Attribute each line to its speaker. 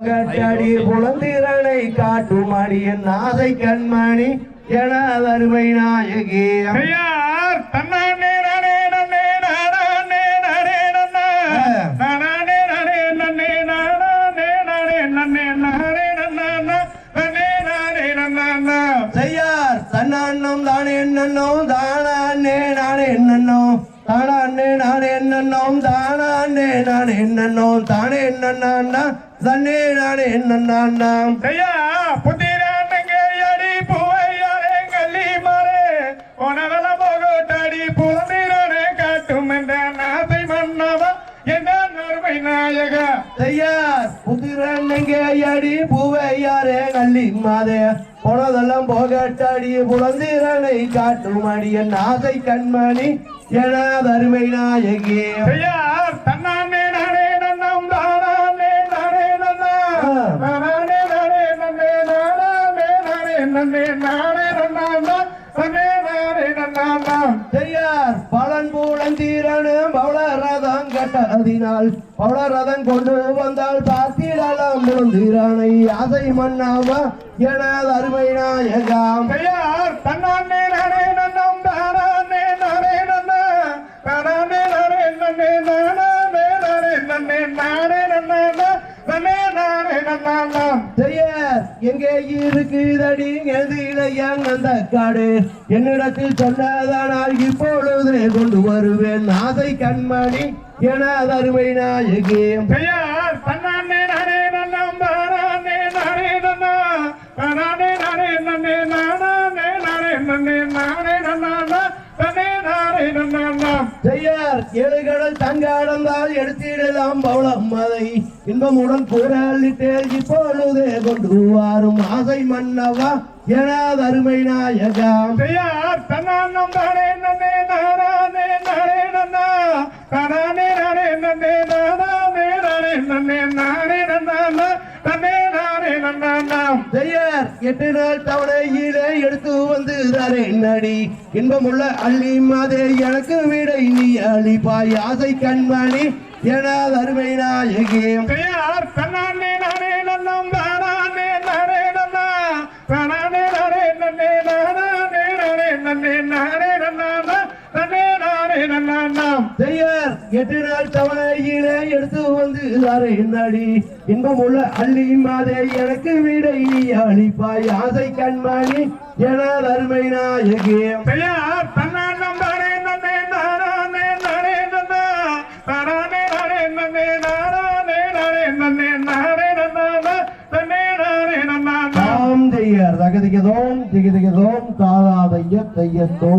Speaker 1: கட்டடி புலந்திரனை காட்டும் அடியன் ஆசை கண்மணி என அருமை நாயகி
Speaker 2: ஐயார் தன்னானே நானே நன்னே நானே நானே. நானே நானே நன்னே நானே நானே நன்னே நானே நன்னா. நானே நன்னா.
Speaker 1: செய்யார் தன்னண்ணம் தானே என்னன்னோ தானே நானே என்னன்னோ தானே நானே என்னன்னோ தானே நானே என்னன்னோ தானே என்னன்னா தன்னே நானே என்னன்னா
Speaker 2: ஐயா, புத்திரானுங்க அடி பூவையாரே கள்ளி மாறே. உனவல முகட்டாடி புலந்திரனே காட்டும் என்ற நாசை மன்னவா என்ற நறுமை நாயகா.
Speaker 1: புத்திரன்னைங்க அடி பூவையாரே கள்ளி மாதே போனதெல்லாம் போகட்டாடி புலந்திரனை காட்டும் அடியன் ஆசை கண்மணி என அருமை நாயகி
Speaker 2: தன்னானே நானே நன்னம் தானானே நானே நன்னா. தானானே நானே நன்னே நானானே நானே நன்னே நானே. நன்னே நானே
Speaker 1: பலன் பூலந்தீரனு பவள ரதம் கட்டதினால் பவள ரதம் கொண்டு வந்தால் பார்த்திடலாம் முழந்தீரனை ஆசை மன்னாவா என அருமை நாயகாம்
Speaker 2: ஐயார் தன்னானே நானே நன்னம் தானானே நானே நன்னா. தானானே நானே நன்னே நானானே நானே நன்னே நானே நன்னானா. நானே நன்னானா.
Speaker 1: செய்யார் எங்கே இருக்குதடி எதிலையாங் அந்த காடு என்னிடத்தில் சொன்னதானால் இப்பொழுதே கொண்டு வருவேன் ஆசை கண்மணி என அருமை நாயகி
Speaker 2: ஐயார் தன்னானே நானே நன்னம் தானானே நானே நன்னா. தானானே நானே நன்னே நானானே நானே நன்னே நானே நன்னானா. நன்னே நானே நன்னானா.
Speaker 1: செய்யார் ஏழு கடல் தங்காடந்தால் எடுத்திடலாம் பவளம் அதை. இன்பமுடன் கூறலிட்டே இப்பொழுதே கொண்டு வாரும் ஆசை மன்னவா என அருமை நாயகாம்
Speaker 2: ஐயார் தன்னானம் தானே நன்னே
Speaker 1: எட்டு நாள் எடுத்து வந்து தரே நடி இன்பமுள்ள அள்ளி மாதே எனக்கு விடை நீ அளிப்பாய் ஆசை கண்மணி என அருமை நாயகி
Speaker 2: ஐயார் தன்னானே நானே நன்னம் தானானே நானே நன்னா. தானானே நானே நன்னே நானானே நானே நன்னே நானே. நன்னே நானே நன்னானா.
Speaker 1: செய்யார் எட்டு நாள் தவணையிலே எடுத்து வந்து தரே நடி. இன்பமுள்ள அள்ளி மாதே எனக்கு விடை நீ அளிப்பாய். ஆசை கண்மணி என அருமை நாயகி. தாம் செய்யார் தகதிகதோம் திகதிகதோம் தாதாதைய தையத்தோம்